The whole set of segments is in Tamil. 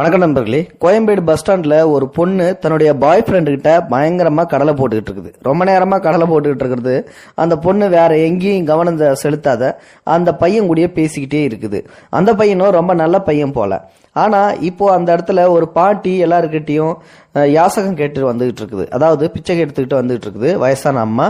வணக்கம் நண்பர்களே. கோயம்பேடு பஸ் ஸ்டாண்ட்ல ஒரு பொண்ணு தன்னுடைய பாய் ஃப்ரெண்டு கிட்ட பயங்கரமா கடலை போட்டுக்கிட்டு இருக்குது. ரொம்ப நேரமா கடலை போட்டுக்கிட்டு இருக்கிறது. அந்த பொண்ணு வேற எங்கேயும் கவனம் செலுத்தாத அந்த பையன் கூடயே பேசிக்கிட்டே இருக்குது. அந்த பையனும் ரொம்ப நல்ல பையன் போல. ஆனா இப்போ அந்த இடத்துல ஒரு பாட்டி எல்லாருக்கிட்டையும் யாசகம் கேட்டு வந்துகிட்டு இருக்குது. அதாவது பிச்சை எடுத்துக்கிட்டு வந்துகிட்டு இருக்குது வயசான அம்மா.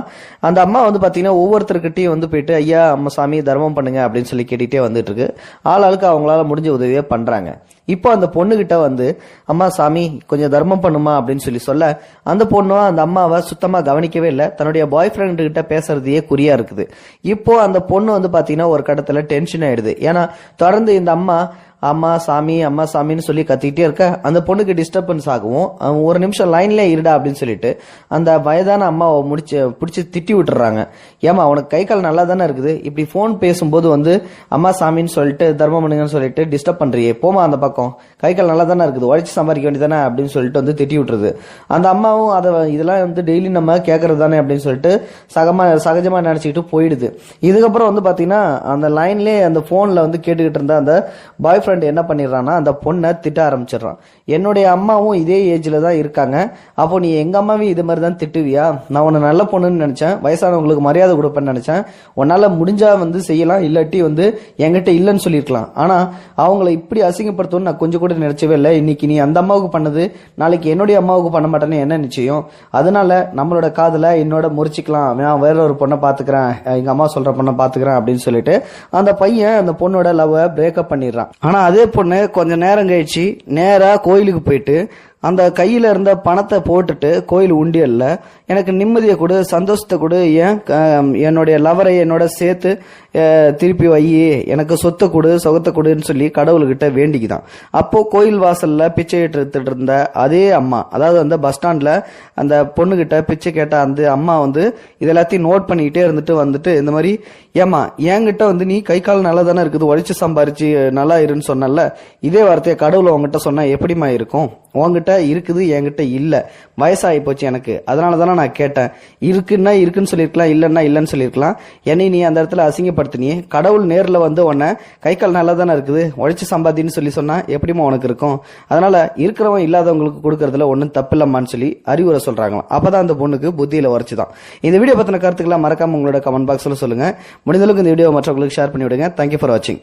அந்த அம்மா வந்து பார்த்தீங்கன்னா ஒவ்வொருத்தருக்கிட்டையும் வந்து போயிட்டு ஐயா அம்மா சாமி தர்மம் பண்ணுங்க அப்படின்னு சொல்லி கேட்டுகிட்டே வந்துட்டு இருக்கு. ஆளாளுக்கு அவங்களால முடிஞ்ச உதவியே பண்றாங்க. இப்போ அந்த பொண்ணுகிட்ட வந்து அம்மா சாமி கொஞ்சம் தர்மம் பண்ணுமா? அப்படின்னு சொல்லி சொல்ல அந்த பொண்ணும் அந்த அம்மாவை சுத்தமாக கவனிக்கவே இல்லை. தன்னுடைய பாய் ஃப்ரெண்டு கிட்ட பேசுறதையே குறியா இருக்குது. இப்போ அந்த பொண்ணு வந்து பார்த்தீங்கன்னா ஒரு கட்டத்தில் டென்ஷன் ஆயிடுது. ஏன்னா தொடர்ந்து இந்த அம்மா அம்மா சாமி அம்மா சாமின்னு சொல்லி கத்திக்கிட்டே இருக்க. அந்த பொண்ணுக்கு டிஸ்டர்பன்ஸ் ஆகும் அவன் ஒரு நிமிஷம் லைன்ல இருடா அப்படின்னு சொல்லிட்டு அந்த வயதான அம்மாவை முடிச்சு பிடிச்சி திட்டி விட்டுறாங்க. ஏமா உனக்கு கை கால் நல்லா தானே இருக்குது? இப்படி ஃபோன் பேசும்போது வந்து அம்மா சாமின்னு சொல்லிட்டு தர்மம் பண்ணுங்கன்னு சொல்லிட்டு டிஸ்டர்ப் பண்றியே. போமா அந்த பக்கம். கை கால் நல்லா தானே இருக்குது? உழைச்சி சம்பாதிக்க வேண்டியதானே? அப்படின்னு சொல்லிட்டு வந்து திட்டி விட்டுருது. அந்த அம்மாவும் அதை இதெல்லாம் வந்து டெய்லி நம்ம கேட்கறது தானே அப்படின்னு சொல்லிட்டு சகமா சகஜமா நினைச்சுக்கிட்டு போயிடுது. இதுக்கப்புறம் வந்து பாத்தீங்கன்னா அந்த லைன்லயே அந்த போன்ல வந்து கேட்டுக்கிட்டு இருந்த அந்த பாய் ஃப்ரெண்ட் என்ன பண்ணிடுறான்னா அந்த பொண்ணை திட்ட ஆரம்பிச்சிடுறான். என்னுடைய அம்மாவும் இதே ஏஜ்ல தான் இருக்காங்க. அப்போ நீ எங்க அம்மாவையும் இது மாதிரி தான் திட்டுவியா? நான் உன்னை நல்ல பொண்ணுன்னு நினச்சேன். வயசானவங்களுக்கு மரியாதை கொடுப்பேன்னு நினச்சேன். உன்னால் முடிஞ்சா வந்து செய்யலாம் இல்லாட்டி வந்து என்கிட்ட இல்லைன்னு சொல்லியிருக்கலாம். ஆனா அவங்கள இப்படி அசிங்கப்படுத்தணும்னு நான் கொஞ்சம் கூட நினைச்சவே இல்லை. இன்னைக்கு நீ அந்த அம்மாவுக்கு பண்ணது நாளைக்கு என்னுடைய அம்மாவுக்கு பண்ண மாட்டேன்னு என்ன நிச்சயம்? அதனால நம்மளோட காதில் என்னோட முறிச்சிக்கலாம். நான் வேற ஒரு பொண்ணை பார்த்துக்கிறேன் எங்க அம்மா சொல்கிற பொண்ணை பார்த்துக்கிறேன் அப்படின்னு சொல்லிட்டு அந்த பையன் அந்த பொண்ணோட லவ்வை பிரேக்கப் பண்ணிடுறான். ஆனால் அதே பொண்ணு கொஞ்ச நேரம் கழிச்சு நேரா கோயிலுக்கு போயிட்டு அந்த கையில இருந்த பணத்தை போட்டுட்டு கோயில் உண்டியல்ல எனக்கு நிம்மதியை கொடு சந்தோஷத்தை கொடு ஏன் க- என்னுடைய லவரை என்னோட சேர்த்து திருப்பி வை எனக்கு சொத்தை கொடு சொகத்தை கொடுன்னு சொல்லி கடவுள்கிட்ட வேண்டிக்குதான். அப்போ கோயில் வாசல்ல பிச்சை எடுத்துட்டு இருந்த அதே அம்மா அதாவது அந்த பஸ் ஸ்டாண்ட்ல அந்த பொண்ணுகிட்ட பிச்சை கேட்ட அந்த அம்மா வந்து இது எல்லாத்தையும் நோட் பண்ணிக்கிட்டே இருந்துட்டு வந்துட்டு இந்த மாதிரி ஏமா என்கிட்ட வந்து நீ கை கால் நல்லா தானே இருக்குது உழைச்சு சம்பாரிச்சு நல்லா இருன்னு சொன்னல இதே வார்த்தையை கடவுள் உங்ககிட்ட சொன்னா எப்படிமா இருக்கும்? உங்ககிட்ட இருக்குது என்கிட்ட இல்லை. வயசாகி போச்சு எனக்கு. அதனால தானே நான் கேட்டேன். இருக்குன்னா இருக்குன்னு சொல்லியிருக்கலாம் இல்லைன்னா இல்லைன்னு சொல்லியிருக்கலாம். என்னை நீ அந்த இடத்துல அசிங்கப்படுத்தினியே. கடவுள் நேரில் வந்து உன்னை கை கால் நல்லா தானே இருக்குது. உழைச்சி சம்பாதின்னு சொல்லி சொன்னால் எப்படிமா உனக்கு இருக்கும்? அதனால இருக்கிறவன் இல்லாதவங்களுக்கு கொடுக்கறதுல ஒன்றும் தப்பு இல்லம்மான்னு சொல்லி அறிவுரை சொல்கிறாங்க அப்போ தான் அந்த பொண்ணுக்கு புத்தியில் உரைச்சி தான் இந்த வீடியோ பற்றின கருத்துக்களை மறக்காம உங்களோட கமெண்ட் பாக்ஸில் சொல்லுங்கள் முடிந்தளவுக்கு இந்த வீடியோ மற்றவங்களுக்கு ஷேர் பண்ணி விடுங்க தேங்க்யூ ஃபார் வாட்சிங்